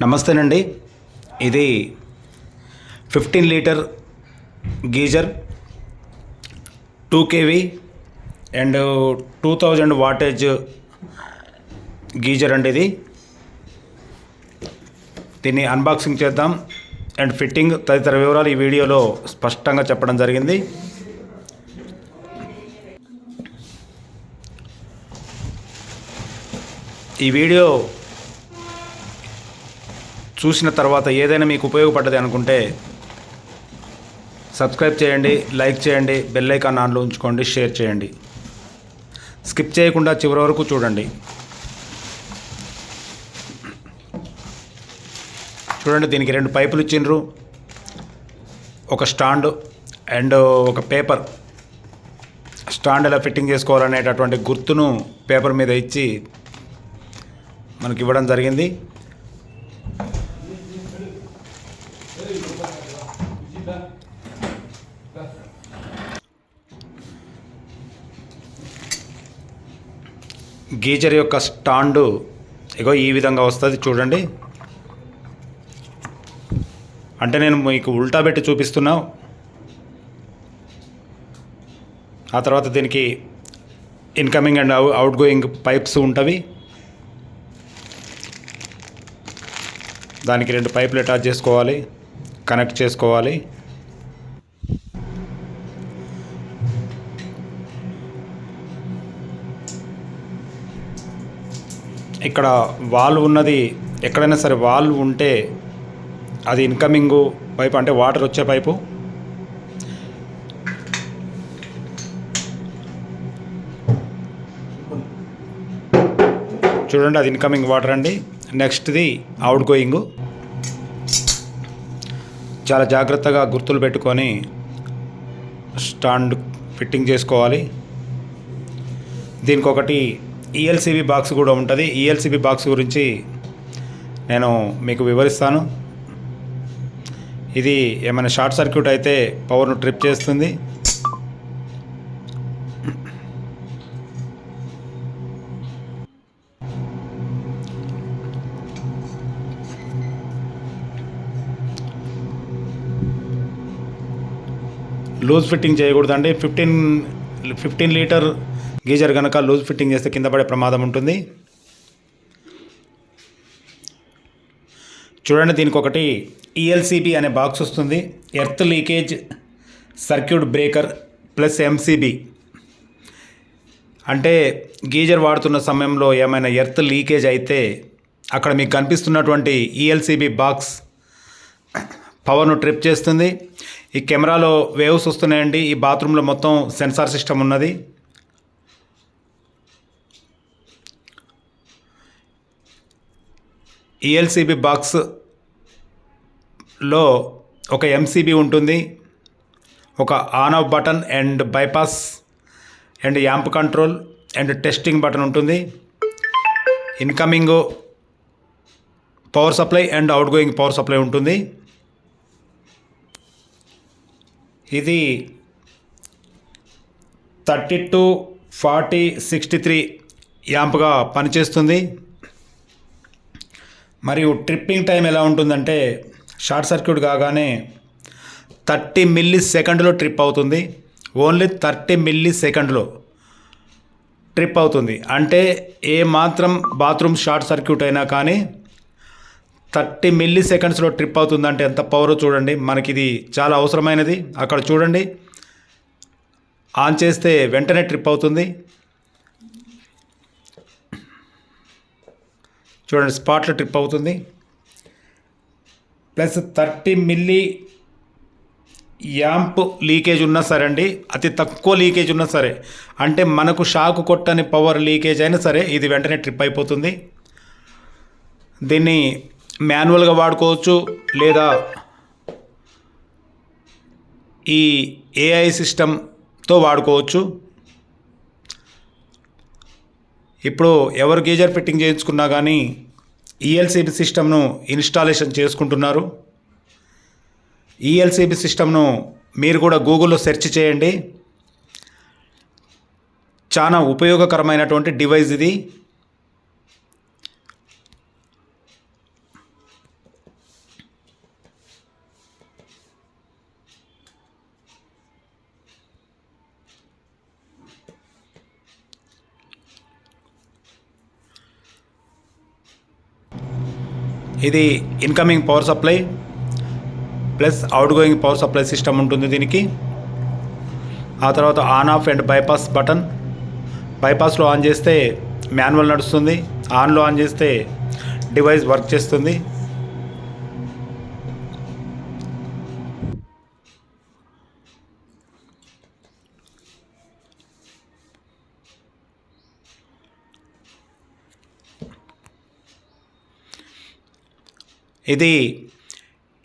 నమస్తేనండి. ఇది fifteen litre geyser two KV and two thousand wattage geyser అండి ఇది. దీన్ని అన్బాక్సింగ్ చేద్దాం అండ్ ఫిట్టింగ్ తదితర వివరాలు ఈ వీడియోలో స్పష్టంగా చెప్పడం జరిగింది. ఈ వీడియో చూసిన తర్వాత ఏదైనా మీకు ఉపయోగపడ్డది అనుకుంటే సబ్స్క్రైబ్ చేయండి లైక్ చేయండి బెల్ ఐకాన్ ఆన్లో ఉంచుకోండి షేర్ చేయండి. స్కిప్ చేయకుండా చివరి వరకు చూడండి. చూడండి దీనికి రెండు పైపులు ఇచ్చిండ్రు. ఒక స్టాండ్ అండ్ ఒక పేపర్. స్టాండ్ ఎలా ఫిట్టింగ్ చేసుకోవాలనేటటువంటి గుర్తును పేపర్ మీద ఇచ్చి మనకి ఇవ్వడం జరిగింది. గీజర్ యొక్క స్టాండు ఇగో ఈ విధంగా వస్తుంది చూడండి. అంటే నేను మీకు ఉల్టా పెట్టి చూపిస్తున్నా. ఆ తర్వాత దీనికి incoming and outgoing pipes ఉంటవి. దానికి రెండు పైపులు అటాచ్ చేసుకోవాలి కనెక్ట్ చేసుకోవాలి. ఇక్కడ వాల్వ్ ఉన్నది ఎక్కడైనా సరే వాల్వ్ ఉంటే అది ఇన్కమింగ్ పైపు అంటే వాటర్ వచ్చే పైపు చూడండి అది ఇన్కమింగ్ వాటర్ అండి. నెక్స్ట్ది అవుట్ గోయింగ్ చాలా జాగ్రత్తగా గుర్తులు పెట్టుకొని స్టాండ్ ఫిట్టింగ్ చేసుకోవాలి. దీనికి ఒకటి ఈఎల్సిబి బాక్స్ కూడా ఉంటుంది. ఈఎల్సిబి బాక్స్ గురించి నేను మీకు వివరిస్తాను. ఇది ఏమైనా షార్ట్ సర్క్యూట్ అయితే పవర్ను ట్రిప్ చేస్తుంది. లూజ్ ఫిట్టింగ్ చేయకూడదండి. ఫిఫ్టీన్ ఫిఫ్టీన్ లీటర్ గీజర్ కనుక లూజ్ ఫిట్టింగ్ చేస్తే కింద పడే ప్రమాదం ఉంటుంది. చూడండి దీనికి ఒకటి ఈఎల్సిబి అనే బాక్స్ వస్తుంది. Earth leakage circuit breaker plus MCB అంటే గీజర్ వాడుతున్న సమయంలో ఏమైనా ఎర్త్ లీకేజ్ అయితే అక్కడ మీకు కనిపిస్తున్నటువంటి ఈఎల్సిబి బాక్స్ పవర్ను ట్రిప్ చేస్తుంది. ఈ కెమెరాలో వేవ్స్ వస్తున్నాయండి. ఈ బాత్రూంలో మొత్తం సెన్సార్ సిస్టమ్ ఉన్నది. ఈఎల్సిబి బాక్స్లో ఒక ఎంసీబీ ఉంటుంది. ఒక on off button and bypass and amp control and testing button ఉంటుంది. Incoming power supply and outgoing power supply ఉంటుంది. ఇది thirty two forty sixty three యాంప్గా పనిచేస్తుంది. మరియు ట్రిప్పింగ్ టైం ఎలా ఉంటుందంటే షార్ట్ సర్క్యూట్ కాగానే థర్టీ మిల్లీ సెకండ్లో ట్రిప్ అవుతుంది. ఓన్లీ థర్టీ మిల్లీ సెకండ్లో ట్రిప్ అవుతుంది. అంటే ఏ మాత్రం బాత్రూమ్ షార్ట్ సర్క్యూట్ అయినా కానీ థర్టీ మిల్లీ సెకండ్స్లో ట్రిప్ అవుతుందంటే ఎంత పవరో చూడండి. మనకి ఇది చాలా అవసరమైనది. అక్కడ చూడండి. ఆన్ చేస్తే వెంటనే ట్రిప్ అవుతుంది. చూడండి స్పాట్లో ట్రిప్ అవుతుంది. Plus thirty milli amp leakage ఉన్నా సరే అండి అతి తక్కువ లీకేజ్ ఉన్నా సరే అంటే మనకు షాక్ కొట్టని పవర్ లీకేజ్ అయినా సరే ఇది వెంటనే ట్రిప్ అయిపోతుంది. దీన్ని మాన్యువల్గా వాడుకోవచ్చు లేదా ఈ ఏఐ సిస్టమ్తో వాడుకోవచ్చు. ఇప్పుడు ఎవరు గీజర్ ఫిట్టింగ్ చేయించుకున్నా కానీ ఈఎల్సీబీ సిస్టమ్ను ఇన్స్టాలేషన్ చేసుకుంటున్నారు. ఈఎల్సీబీ సిస్టమ్ను మీరు కూడా గూగుల్లో సెర్చ్ చేయండి. చాలా ఉపయోగకరమైనటువంటి డివైస్ ఇది. ఇది incoming power supply plus outgoing power supply system ఉంటుంది దీనికి. ఆ తర్వాత on off and bypass button బైపాస్లో on చేస్తే మాన్యువల్ నడుస్తుంది. ఆన్లో ఆన్ చేస్తే డివైస్ వర్క్ చేస్తుంది. ఇది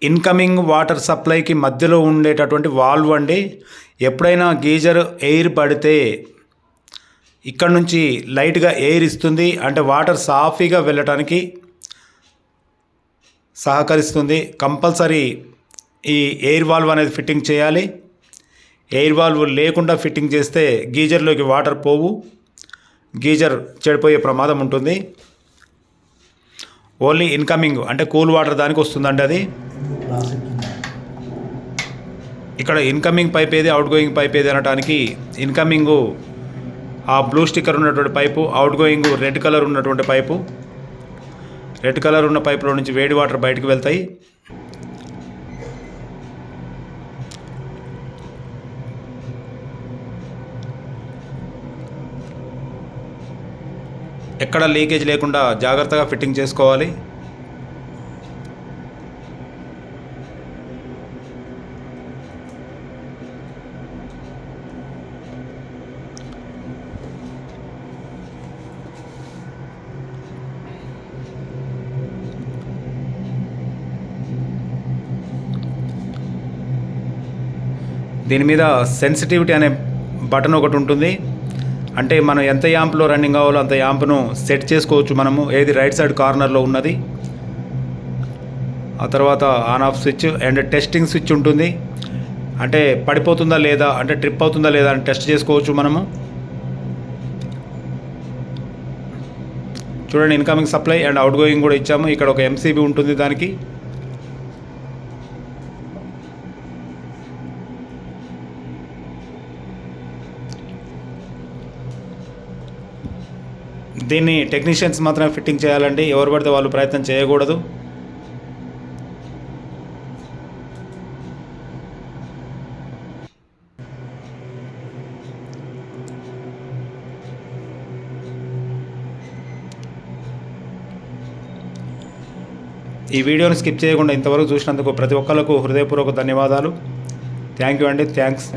ఇన్కమింగ్ వాటర్ సప్లైకి మధ్యలో ఉండేటటువంటి వాల్వ్ అండి. ఎప్పుడైనా గీజర్ ఎయిర్ పడితే ఇక్కడ నుంచి లైట్గా ఎయిర్ ఇస్తుంది. అంటే వాటర్ సాఫీగా వెళ్ళటానికి సహకరిస్తుంది. కంపల్సరీ ఈ ఎయిర్ వాల్వ్ అనేది ఫిట్టింగ్ చేయాలి. ఎయిర్ వాల్వ్ లేకుండా ఫిట్టింగ్ చేస్తే గీజర్లోకి వాటర్ పోవు. గీజర్ చెడిపోయే ప్రమాదం ఉంటుంది. ఓన్లీ ఇన్కమింగ్ అంటే కూల్ వాటర్ దానికి వస్తుందండి అది? ఇక్కడ ఇన్కమింగ్ పైప్ ఏది అవుట్ గోయింగ్ పైప్ ఏది అనడానికి ఇన్కమింగ్ ఆ బ్లూ స్టిక్కర్ ఉన్నటువంటి pipe outgoing red colour ఉన్నటువంటి పైపు. రెడ్ కలర్ ఉన్న పైపులో నుంచి వేడి వాటర్ బయటకు వెళ్తాయి. ఎక్కడ లీకేజ్ లేకుండా జాగ్రత్తగా ఫిట్టింగ్ చేసుకోవాలి. దీని మీద సెన్సిటివిటీ అనే బటన్ ఒకటి ఉంటుంది. అంటే మనం ఎంత యాంప్లో రన్నింగ్ కావాలో అంత యాంప్ను సెట్ చేసుకోవచ్చు మనము. ఏది రైట్ సైడ్ కార్నర్లో ఉన్నది. ఆ తర్వాత on off switch and testing switch ఉంటుంది. అంటే పడిపోతుందా లేదా అంటే ట్రిప్ అవుతుందా లేదా అని టెస్ట్ చేసుకోవచ్చు మనము. చూడండి incoming supply and outgoing కూడా ఇచ్చాము. ఇక్కడ ఒక ఎంసీబీ ఉంటుంది దానికి. దీన్ని టెక్నీషియన్స్ మాత్రమే ఫిట్టింగ్ చేయాలండి. ఎవరు పడితే వాళ్ళు ప్రయత్నం చేయకూడదు. ఈ వీడియోని స్కిప్ చేయకుండా ఇంతవరకు చూసినందుకు ప్రతి ఒక్కరికి హృదయపూర్వక ధన్యవాదాలు. థ్యాంక్ యూ అండి. థ్యాంక్స్